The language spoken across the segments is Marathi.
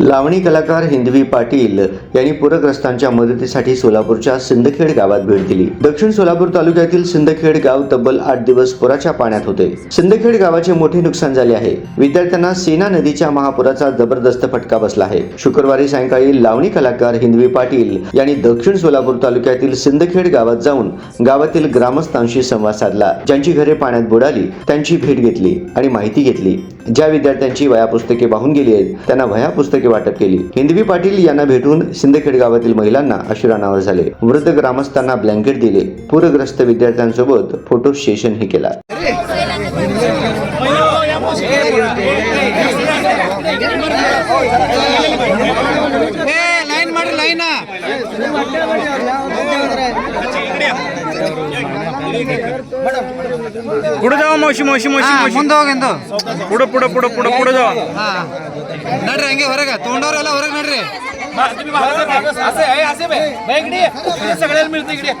लावणी कलाकार हिंदवी पाटील यांनी पूरग्रस्तांच्या मदतीसाठी सोलापूरच्या सिंदखेड गावात भेट दिली. दक्षिण सोलापूर तालुक्यातील सिंदखेड गाव तब्बल आठ दिवस पुराच्या पाण्यात होते. सिंदखेड गावाचे मोठे नुकसान झाले आहे. विद्यार्थ्यांना सेना नदीच्या महापुराचा जबरदस्त फटका बसला आहे. शुक्रवारी सायंकाळी लावणी कलाकार हिंदवी पाटील यांनी दक्षिण सोलापूर तालुक्यातील सिंदखेड गावात जाऊन गावातील ग्रामस्थांशी संवाद साधला. ज्यांची घरे पाण्यात बुडाली त्यांची भेट घेतली आणि माहिती घेतली. ज्या विद्यार्थ्यांची वया पुस्तके वाहून गेली आहेत त्यांना वया पुस्तके वाटप केली. हिंदवी पाटील यांना भेटून सिंदखेड गावातील महिलांना अश्रू झाले. वृद्ध ग्रामस्थांना ब्लँकेट दिले. पूरग्रस्त विद्यार्थ्यांसोबत फोटो सेशनही केला. लाईन लाईन ಕುಡದವ ಮೌಶಿ ಮೌಶಿ ಮೌಶಿ ಮೌಶಿ. ಮುಂದೆ ಹೋಗಿಂದು ಪುಡ ಪುಡ ಪುಡ ಪುಡ ಪುಡದವ ನಡ್ರಿ ಹಂಗೆ ಹೊರಗೆ. ತೊಗೊಂಡವ್ರೆಲ್ಲ ಹೊರಗೆ ನಡ್ರಿ. सगळ्याला मिळते इकडे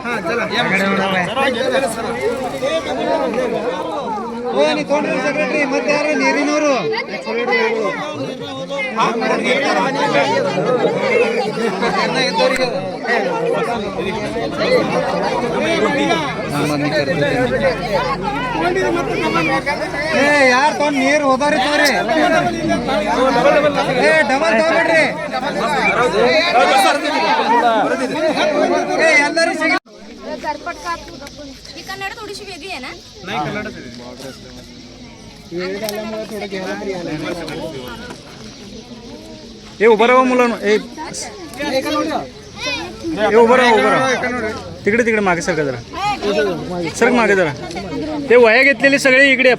ಏ ಯಾರು ತೊಗೊಂಡ್ ನೀರು ಹೋದಾರಿ ತೋರಿ ಏ ಡಬಲ್ ತಗೋಬೇಡ್ರಿ ಏ ಎಲ್ಲರೂ ಸಿಗ घरपट का ही कन्नड थोडीशी वेगळी आहे ना ए उभं राहा मुलांना ए ए उभं राहा उभं राहा तिकडे तिकडे मागे सरका जरा सरक मागे जरा ते वया घेतलेले सगळे इकडे आहे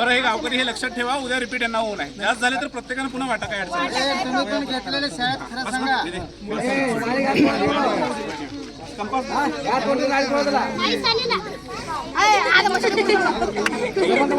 बरं हे गावकरी हे लक्षात ठेवा उद्या रिपीट यांना होऊ नये. जास्त झाले तर प्रत्येकाने पुन्हा वाटा काय अडचण आई चालेल ना अय, आलं मग. सातवीच आहे.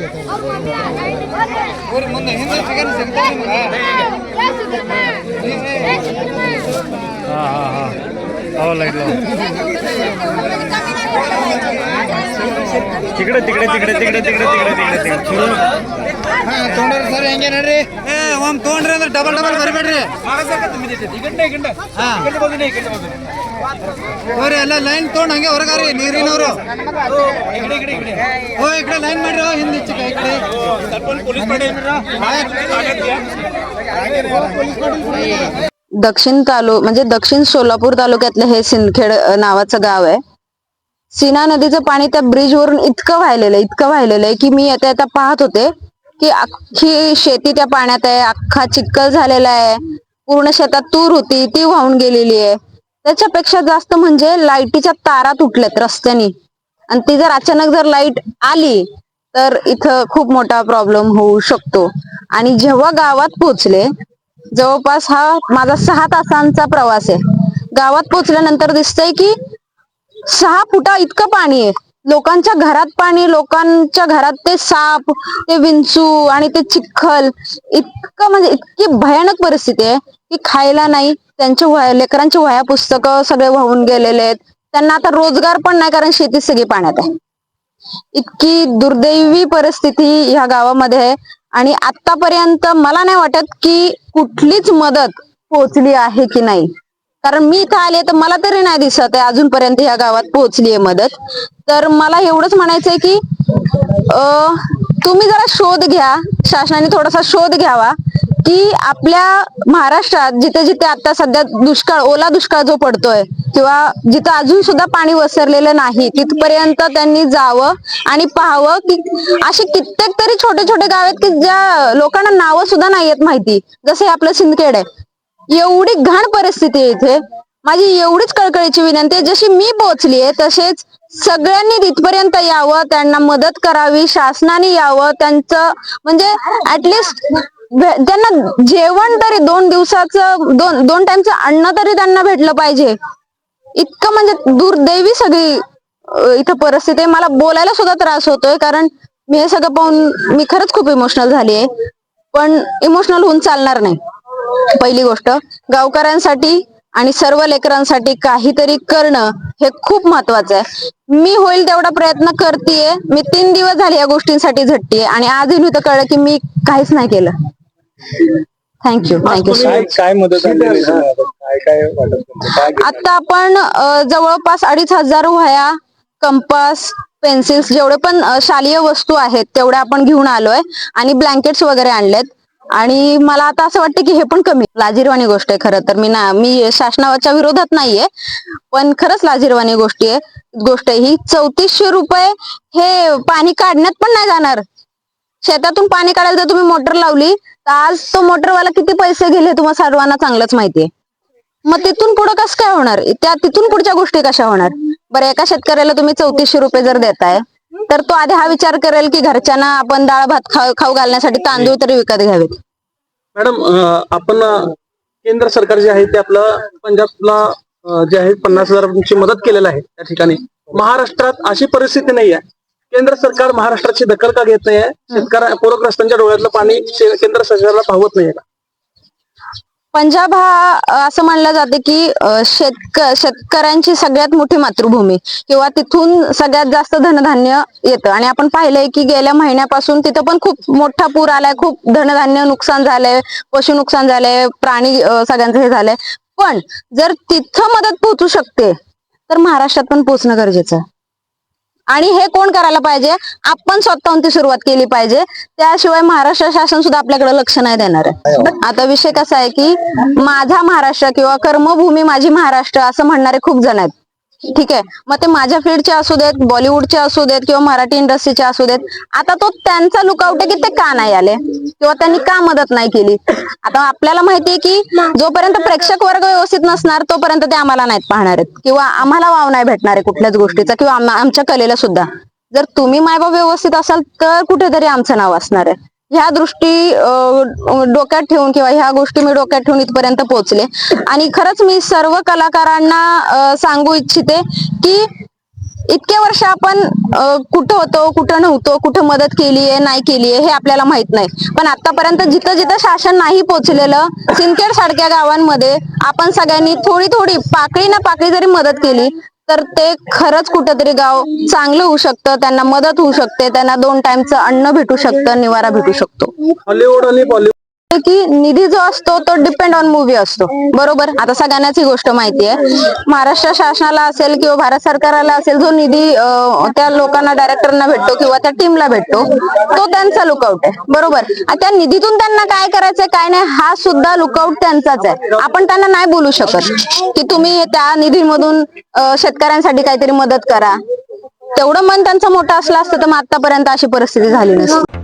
हे सुद्धा. हे सुद्धा. हा हा हा हो लाइट लावा तिकडे तिकडे तिकडे तिकडे तिकडे तिकडे तिकडे तिकडे ಹಾ. ತೊಗೊಂಡ್ರಿ ಸರ್ ಹೆಂಗೆ ನೋಡ್ರಿ ಏ ಒಮ್ ತೊಗೊಂಡ್ರಿ ಅಂದ್ರೆ ಡಬಲ್ ಡಬಲ್ ಬರಿಬೇಡ್ರಿ ಹಾ ಹೋರಿ ಎಲ್ಲ ಲೈನ್ ತೊಗೊಂಡ್ ಹಂಗೆ ಹೊರಗಾರಿ ನೀರಿನವರು ಓ ಈ ಕಡೆ ಲೈನ್ ಮಾಡ್ರಿ ಓ, ಹಿಂದೆ ಈಚೆ ಈ ಕಡೆ दक्षिण तालु म्हणजे दक्षिण सोलापूर तालुक्यातलं हे सिंदखेड अ, नावाचं गाव आहे सीना नदीचं पाणी त्या ब्रिज वरून इतकं वाहिलेलं आहे इतकं वाहिलेलं आहे की मी येता येता पाहत होते की अख्खी शेती त्या पाण्यात आहे अख्खा चिक्कल झालेला आहे पूर्ण शेतात तूर होती ती वाहून गेलेली आहे. त्याच्यापेक्षा जास्त म्हणजे लाईटीच्या तारा तुटल्यात रस्त्यानी. आणि ती जर अचानक जर लाइट आली तर इथं खूप मोठा प्रॉब्लेम होऊ शकतो. आणि जेव्हा गावात पोहोचले जवळपास हा माझा सहा तासांचा प्रवास आहे. गावात पोहोचल्यानंतर दिसतंय की सहा फुटा इतकं पाणी आहे. लोकांच्या घरात पाणी लोकांच्या घरात ते साप ते विंचू आणि ते चिखल इतकं म्हणजे इतकी भयानक परिस्थिती आहे की खायला नाही. त्यांच्या लेकरांचे वह्या पुस्तकं सगळे वाहून गेलेले आहेत. त्यांना आता रोजगार पण नाही कारण शेती सगळी पाण्यात आहे. इतकी दुर्दैवी परिस्थिती ह्या गावामध्ये आहे. आणि आतापर्यंत मला नाही वाटत की कुठलीच मदत पोहोचली आहे की नाही. कारण मी इथं आले तर मला तरी नाही दिसत आहे. अजूनपर्यंत ह्या गावात पोहोचली आहे मदत. तर मला एवढंच म्हणायचंय की तुम्ही जरा शोध घ्या. शासनाने थोडासा शोध घ्यावा की आपल्या महाराष्ट्रात जिथे जिथे आता सध्या दुष्काळ ओला दुष्काळ जो पडतोय किंवा जिथं अजून सुद्धा पाणी वसरलेलं नाही तिथपर्यंत त्यांनी जावं आणि पाहावं की असे कित्येक तरी छोटे छोटे गाव आहेत की ज्या लोकांना नावं सुद्धा नाही आहेत माहिती. जसे आपलं सिंदखेड आहे. एवढी घाण परिस्थिती आहे इथे. माझी एवढीच कळकळीची विनंती आहे. जशी मी पोहोचली आहे तसेच सगळ्यांनी तिथपर्यंत यावं त्यांना मदत करावी शासनाने यावं त्यांचं म्हणजे ऍटलिस्ट त्यांना जेवण तरी दोन दिवसाचं दोन दोन टाइमचं अन्न तरी त्यांना भेटलं पाहिजे. इतकं म्हणजे दुर्दैवी सगळी इथं परिस्थिती आहे. मला बोलायला सुद्धा त्रास होतोय कारण मी हे सगळं पाहून मी खरंच खूप इमोशनल झाली आहे. पण इमोशनल होऊन चालणार नाही. पहिली गोष्ट गावकऱ्यांसाठी आणि सर्व लेकरांसाठी काहीतरी करणं हे खूप महत्वाचं आहे मी होईल तेवढा प्रयत्न करतेय मी तीन दिवस झाले या गोष्टींसाठी झटतीये आणि आजही मी तर कळलं की मी काहीच नाही केलं thank you thank you so काय मच काय मदत आणलेली आहे तुम्हाला? काय काय वाटत तुमचं? काय घेतलं? आता आपण अ, जवळपास अडीच हजार वह्या कंपास पेन्सिल्स जेवढे पण अ, शालेय वस्तू आहेत तेवढ्या आपण घेऊन आलोय आणि ब्लँकेट्स वगैरे आणलेत आणि मला आता असं वाटतं की हे पण कमी लाजीरवाणी गोष्ट आहे खरं तर. मी ना मी शासनाच्या विरोधात नाहीये पण खरंच लाजीरवाणी गोष्टी आहे. गोष्ट ही चौतीसशे रुपये हे पाणी काढण्यात पण नाही जाणार. शेतातून पाणी काढायला जर तुम्ही मोटर लावली तर आज तो मोटरवाला किती पैसे गेले तुम्हाला सर्वांना चांगलंच माहितीये. मग तिथून पुढे कसं काय होणार? त्या तिथून पुढच्या गोष्टी कशा होणार? बरं एका शेतकऱ्याला तुम्ही चौतीसशे रुपये जर देताय तर तो आधी हा विचार करेल की घरच्यांना आपण डाळ भात खाऊ खाऊ घालण्यासाठी तांदूळ तरी विकत घ्यावेत. मॅडम अं, आपण अं, केंद्र सरकार जे आहे ते आपलं पंजाबला अं, जे आहे पन्नास हजारांची मदत केलेलं आहे त्या ठिकाणी. महाराष्ट्रात अशी परिस्थिती नाही आहे केंद्र सरकार महाराष्ट्राची दखल का घेत नाहीये? शेतकऱ्या पूरग्रस्तांच्या डोळ्यातलं पाणी शे- केंद्र सरकारला पाहवत नाहीये का? पंजाब हा असं म्हणलं जाते की शेतक शेतकऱ्यांची सगळ्यात मोठी मातृभूमी किंवा तिथून सगळ्यात जास्त धनधान्य येतं. आणि आपण पाहिलंय की गेल्या महिन्यापासून तिथं पण खूप मोठा पूर आलाय खूप धनधान्य नुकसान झालंय पशु नुकसान झालंय प्राणी सगळ्यांचं हे झालंय. पण जर तिथं मदत पोहोचू शकते तर महाराष्ट्रात पण पोहोचणं गरजेचं आहे. आणि हे कोण करायला पाहिजे? आपण स्वतःहून ती सुरुवात केली पाहिजे. त्याशिवाय महाराष्ट्र शासन सुद्धा आपल्याकडे लक्ष नाही देणार आहे. आता विषय कसा आहे की माझा महाराष्ट्र किंवा कर्मभूमी माझी महाराष्ट्र असं म्हणणारे खूप जण आहेत. ठीक आहे. मग ते माझ्या फील्डचे असू देत बॉलिवूडचे असू देत किंवा मराठी इंडस्ट्रीचे असू देत आता तो त्यांचा लुकआउट आहे की ते का नाही आले? किंवा त्यांनी का मदत नाही केली? आता आपल्याला माहितीये की जोपर्यंत प्रेक्षक वर्ग व्यवस्थित नसणार तोपर्यंत ते आम्हाला नाहीत पाहणार आहेत. किंवा आम्हाला वाव नाही भेटणार आहे कुठल्याच गोष्टीचा किंवा आमच्या कलेला सुद्धा. जर तुम्ही मायबाप व्यवस्थित असाल तर कुठेतरी आमचं नाव असणार आहे. ह्या दृष्टी डोक्यात ठेवून किंवा ह्या गोष्टी मी डोक्यात ठेवून इथपर्यंत पोहोचले. आणि खरंच मी सर्व कलाकारांना सांगू इच्छिते की इतके वर्ष आपण कुठं होतो कुठं नव्हतो कुठं मदत केली आहे नाही केली आहे हे आपल्याला माहीत नाही. पण आतापर्यंत जिथं जिथं शासन नाही पोहोचलेलं सिंदखेड सारख्या गावांमध्ये आपण सगळ्यांनी थोडी थोडी पाकळी ना पाकळी जरी मदत केली तर ते खरंच कुठंतरी गाव चांगलं होऊ शकतं त्यांना मदत होऊ शकते त्यांना दोन टाइमचं अन्न भेटू शकतं निवारा भेटू शकतो. हॉलिवूड आणि बॉलिवूड की निधी जो असतो तो डिपेंड ऑन मूवी असतो. बरोबर? आता सगळ्यांनाच ही गोष्ट माहिती आहे. महाराष्ट्र शासनाला असेल किंवा भारत सरकारला असेल जो निधी त्या लोकांना डायरेक्टरना भेटतो किंवा त्या टीमला भेटतो तो त्यांचा लुकआउट आहे. बरोबर? आणि त्या निधीतून त्यांना काय करायचंय काय नाही हा सुद्धा लुकआउट त्यांचाच आहे. आपण त्यांना नाही बोलू शकत की तुम्ही त्या निधीमधून शेतकऱ्यांसाठी काहीतरी मदत करा. तेवढं मन त्यांचं मोठं असलं असतं तर मग आतापर्यंत अशी परिस्थिती झाली नसती.